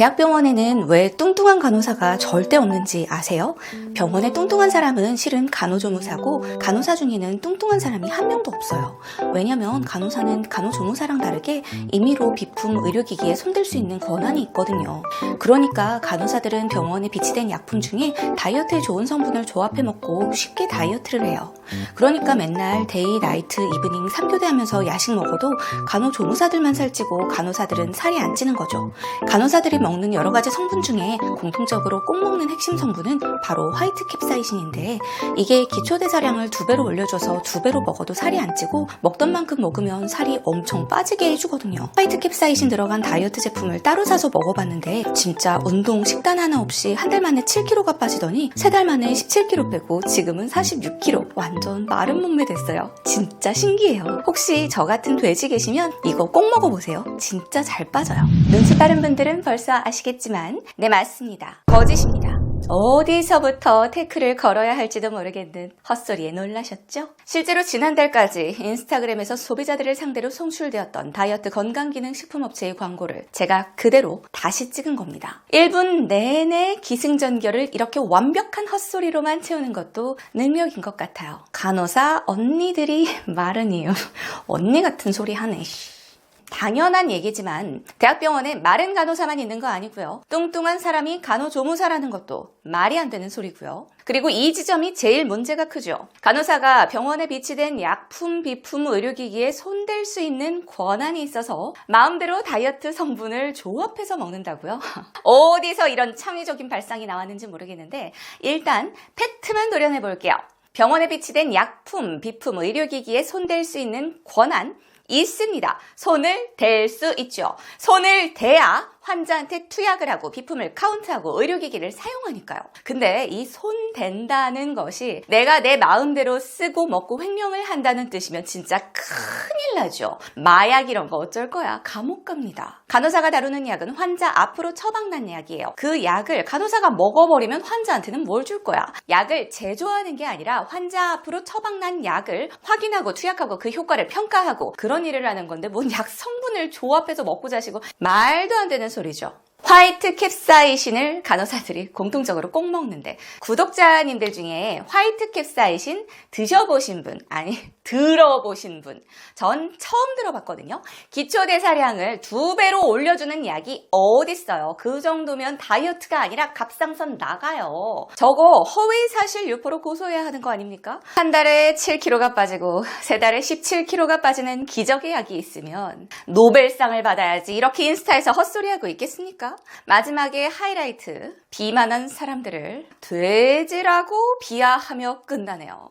대학병원에는 왜 뚱뚱한 간호사가 절대 없는지 아세요? 병원에 뚱뚱한 사람은 실은 간호조무사고 간호사 중에는 뚱뚱한 사람이 한 명도 없어요. 왜냐면 간호사는 간호조무사랑 다르게 임의로 비품 의료기기에 손댈 수 있는 권한이 있거든요. 그러니까 간호사들은 병원에 비치된 약품 중에 다이어트에 좋은 성분을 조합해 먹고 쉽게 다이어트를 해요. 그러니까 맨날 데이, 나이트, 이브닝 3교대 하면서 야식 먹어도 간호조무사들만 살찌고 간호사들은 살이 안 찌는 거죠. 간호사들이 먹는 여러 가지 성분 중에 공통적으로 꼭 먹는 핵심 성분은 바로 화이트 캡사이신인데 이게 기초 대사량을 두 배로 올려줘서 두 배로 먹어도 살이 안 찌고 먹던 만큼 먹으면 살이 엄청 빠지게 해주거든요. 화이트 캡사이신 들어간 다이어트 제품을 따로 사서 먹어봤는데 진짜 운동 식단 하나 없이 한 달 만에 7kg가 빠지더니 세 달 만에 17kg 빼고 지금은 46kg 완전 마른 몸매 됐어요. 진짜 신기해요. 혹시 저 같은 돼지 계시면 이거 꼭 먹어보세요. 진짜 잘 빠져요. 눈치 빠른 분들은 벌써 아시겠지만 네 맞습니다. 거짓입니다. 어디서부터 태클을 걸어야 할지도 모르겠는 헛소리에 놀라셨죠? 실제로 지난달까지 인스타그램에서 소비자들을 상대로 송출되었던 다이어트 건강기능식품업체의 광고를 제가 그대로 다시 찍은 겁니다. 1분 내내 기승전결을 이렇게 완벽한 헛소리로만 채우는 것도 능력인 것 같아요. 간호사 언니들이 마른 이유. 언니 같은 소리 하네. 씨. 당연한 얘기지만 대학병원에 마른 간호사만 있는 거 아니고요. 뚱뚱한 사람이 간호조무사라는 것도 말이 안 되는 소리고요. 그리고 이 지점이 제일 문제가 크죠. 간호사가 병원에 비치된 약품, 비품, 의료기기에 손댈 수 있는 권한이 있어서 마음대로 다이어트 성분을 조합해서 먹는다고요? 어디서 이런 창의적인 발상이 나왔는지 모르겠는데 일단 팩트만 도려내 볼게요. 병원에 비치된 약품, 비품, 의료기기에 손댈 수 있는 권한 있습니다. 손을 댈 수 있죠. 손을 대야 환자한테 투약을 하고 비품을 카운트하고 의료기기를 사용하니까요. 근데 이 손 댄다는 것이 내가 내 마음대로 쓰고 먹고 횡령을 한다는 뜻이면 진짜 큰일 나죠. 마약 이런 거 어쩔 거야. 감옥 갑니다. 간호사가 다루는 약은 환자 앞으로 처방난 약이에요. 그 약을 간호사가 먹어버리면 환자한테는 뭘 줄 거야? 약을 제조하는 게 아니라 환자 앞으로 처방난 약을 확인하고 투약하고 그 효과를 평가하고 그런 일을 하는 건데 뭔 약 성분을 조합해서 먹고 자시고 말도 안 되는 소리죠. 화이트 캡사이신을 간호사들이 공통적으로 꼭 먹는데 구독자님들 중에 화이트 캡사이신 드셔보신 분 아니 들어보신 분 전 처음 들어봤거든요 기초대사량을 두 배로 올려주는 약이 어딨어요 그 정도면 다이어트가 아니라 갑상선 나가요 저거 허위사실 유포로 고소해야 하는 거 아닙니까? 한 달에 7kg가 빠지고 세 달에 17kg가 빠지는 기적의 약이 있으면 노벨상을 받아야지 이렇게 인스타에서 헛소리하고 있겠습니까? 마지막에 하이라이트 비만한 사람들을 돼지라고 비하하며 끝나네요.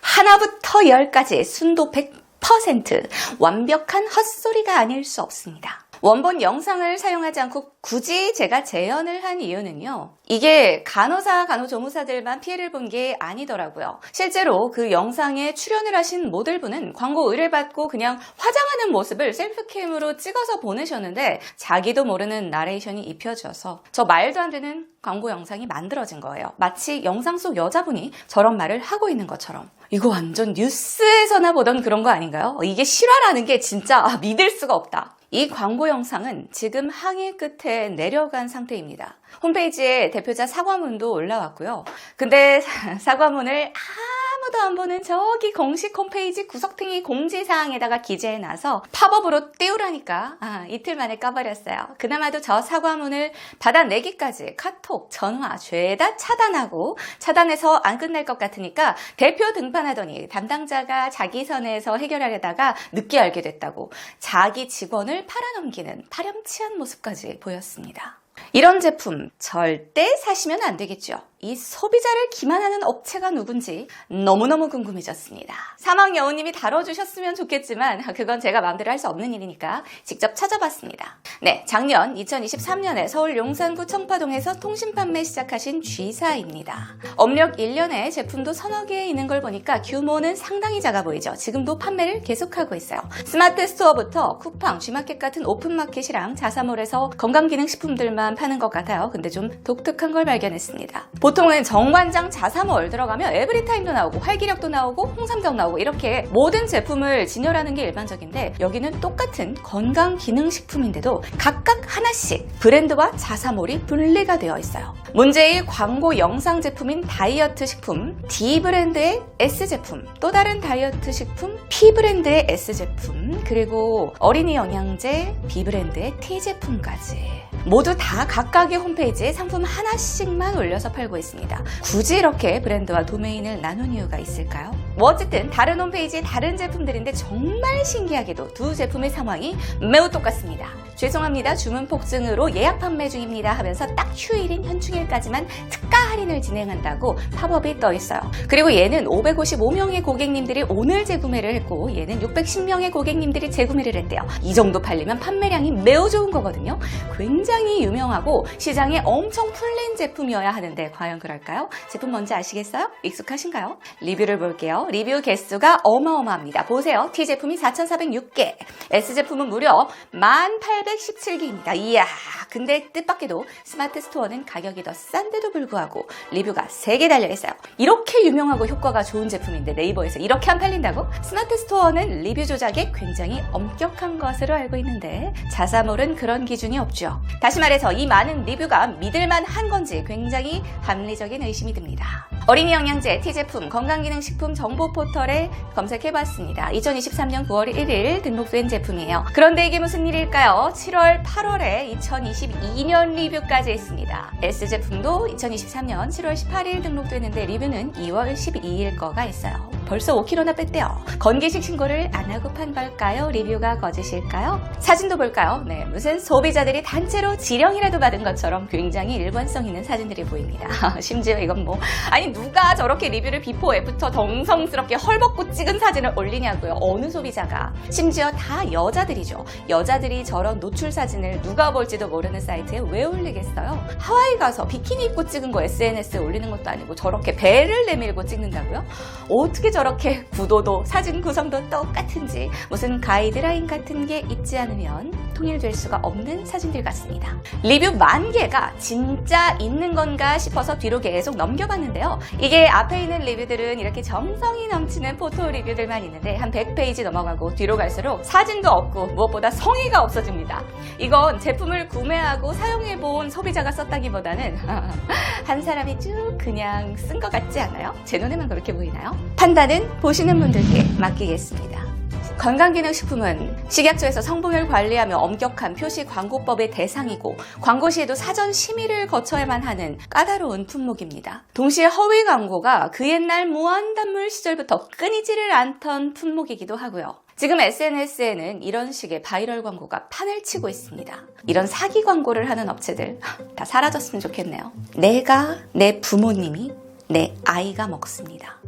하나부터 열까지 순도 100% 완벽한 헛소리가 아닐 수 없습니다. 원본 영상을 사용하지 않고 굳이 제가 재현을 한 이유는요. 이게 간호사, 간호조무사들만 피해를 본 게 아니더라고요. 실제로 그 영상에 출연을 하신 모델분은 광고 의뢰 받고 그냥 화장하는 모습을 셀프캠으로 찍어서 보내셨는데 자기도 모르는 나레이션이 입혀져서 저 말도 안 되는 광고 영상이 만들어진 거예요. 마치 영상 속 여자분이 저런 말을 하고 있는 것처럼. 이거 완전 뉴스에서나 보던 그런 거 아닌가요? 이게 실화라는 게 진짜 믿을 수가 없다. 이 광고 영상은 지금 항해 끝에 내려간 상태입니다. 홈페이지에 대표자 사과문도 올라왔고요. 근데 사과문을 아 무도 안 보는 저기 공식 홈페이지 구석탱이 공지사항에다가 기재해놔서 팝업으로 띄우라니까 아, 이틀 만에 까버렸어요. 그나마도 저 사과문을 받아내기까지 카톡, 전화 죄다 차단하고 차단해서 안 끝날 것 같으니까 대표 등판하더니 담당자가 자기 선에서 해결하려다가 늦게 알게 됐다고 자기 직원을 팔아넘기는 파렴치한 모습까지 보였습니다. 이런 제품 절대 사시면 안 되겠죠. 이 소비자를 기만하는 업체가 누군지 너무너무 궁금해졌습니다. 사망 여우님이 다뤄주셨으면 좋겠지만 그건 제가 마음대로 할 수 없는 일이니까 직접 찾아봤습니다. 네, 작년 2023년에 서울 용산구 청파동에서 통신 판매 시작하신 G사입니다. 업력 1년에 제품도 서너 개 있는 걸 보니까 규모는 상당히 작아 보이죠. 지금도 판매를 계속하고 있어요. 스마트 스토어부터 쿠팡, G마켓 같은 오픈마켓이랑 자사몰에서 건강기능식품들만 파는 것 같아요. 근데 좀 독특한 걸 발견했습니다. 보통은 정관장 자사몰 들어가면 에브리타임도 나오고 활기력도 나오고 홍삼정 나오고 이렇게 모든 제품을 진열하는 게 일반적인데 여기는 똑같은 건강 기능식품인데도 각각 하나씩 브랜드와 자사몰이 분리가 되어 있어요. 문제의 광고 영상 제품인 다이어트 식품 D 브랜드의 S 제품, 또 다른 다이어트 식품 P 브랜드의 S 제품, 그리고 어린이 영양제 B 브랜드의 T 제품까지. 모두 다 각각의 홈페이지에 상품 하나씩만 올려서 팔고 있습니다. 굳이 이렇게 브랜드와 도메인을 나눈 이유가 있을까요? 뭐 어쨌든 다른 홈페이지에 다른 제품들인데 정말 신기하게도 두 제품의 상황이 매우 똑같습니다. 죄송합니다. 주문 폭증으로 예약 판매 중입니다 하면서 딱 휴일인 현충일까지만 특가 할인을 진행한다고 팝업이 떠 있어요. 그리고 얘는 555명의 고객님들이 오늘 재구매를 했고 얘는 610명의 고객님들이 재구매를 했대요. 이 정도 팔리면 판매량이 매우 좋은 거거든요. 굉장히 유명하고 시장에 엄청 풀린 제품이어야 하는데 과연 그럴까요? 제품 뭔지 아시겠어요? 익숙하신가요? 리뷰를 볼게요. 리뷰 개수가 어마어마합니다. 보세요. T 제품이 4,406개, S 제품은 무려 1,817개입니다. 이야, 근데 뜻밖에도 스마트 스토어는 가격이 더 싼데도 불구하고 리뷰가 3개 달려있어요. 이렇게 유명하고 효과가 좋은 제품인데 네이버에서 이렇게 안 팔린다고? 스마트 스토어는 리뷰 조작에 굉장히 엄격한 것으로 알고 있는데 자사몰은 그런 기준이 없죠. 다시 말해서 이 많은 리뷰가 믿을만 한 건지 굉장히 합리적인 의심이 듭니다. 어린이 영양제 T제품 건강기능식품 정보 포털에 검색해봤습니다. 2023년 9월 1일 등록된 제품이에요. 그런데 이게 무슨 일일까요? 7월, 8월에 2022년 리뷰까지 있습니다. S제품도 2023년 7월 18일 등록됐는데 리뷰는 2월 12일 거가 있어요. 벌써 5kg나 뺐대요. 건기식 신고를 안 하고 판 걸까요? 리뷰가 거짓일까요? 사진도 볼까요? 네, 무슨 소비자들이 단체로 지령이라도 받은 것처럼 굉장히 일관성 있는 사진들이 보입니다. 심지어 이건 뭐 아니 누가 저렇게 리뷰를 비포 애프터 덩성스럽게 헐벗고 찍은 사진을 올리냐고요. 어느 소비자가 심지어 다 여자들이죠. 여자들이 저런 노출 사진을 누가 볼지도 모르는 사이트에 왜 올리겠어요? 하와이 가서 비키니 입고 찍은 거 SNS에 올리는 것도 아니고 저렇게 배를 내밀고 찍는다고요? 어떻게 저렇게 구도도 사진 구성도 똑같은지 무슨 가이드라인 같은 게 있지 않으면 통일될 수가 없는 사진들 같습니다. 리뷰 만 개가 진짜 있는 건가 싶어서 뒤로 계속 넘겨봤는데요. 이게 앞에 있는 리뷰들은 이렇게 정성이 넘치는 포토 리뷰들만 있는데 한 100페이지 넘어가고 뒤로 갈수록 사진도 없고 무엇보다 성의가 없어집니다. 이건 제품을 구매하고 사용해본 소비자가 썼다기보다는 한 사람이 쭉 그냥 쓴 것 같지 않아요? 제 눈에만 그렇게 보이나요? 판단은 보시는 분들께 맡기겠습니다. 건강기능식품은 식약처에서 성분을 관리하며 엄격한 표시 광고법의 대상이고 광고 시에도 사전 심의를 거쳐야만 하는 까다로운 품목입니다. 동시에 허위 광고가 그 옛날 무한단물 시절부터 끊이지를 않던 품목이기도 하고요. 지금 SNS에는 이런 식의 바이럴 광고가 판을 치고 있습니다. 이런 사기 광고를 하는 업체들 다 사라졌으면 좋겠네요. 내가 내 부모님이 내 아이가 먹습니다.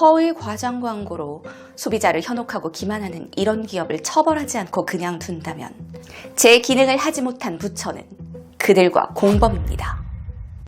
허위 과장 광고로 소비자를 현혹하고 기만하는 이런 기업을 처벌하지 않고 그냥 둔다면 제 기능을 하지 못한 부처는 그들과 공범입니다.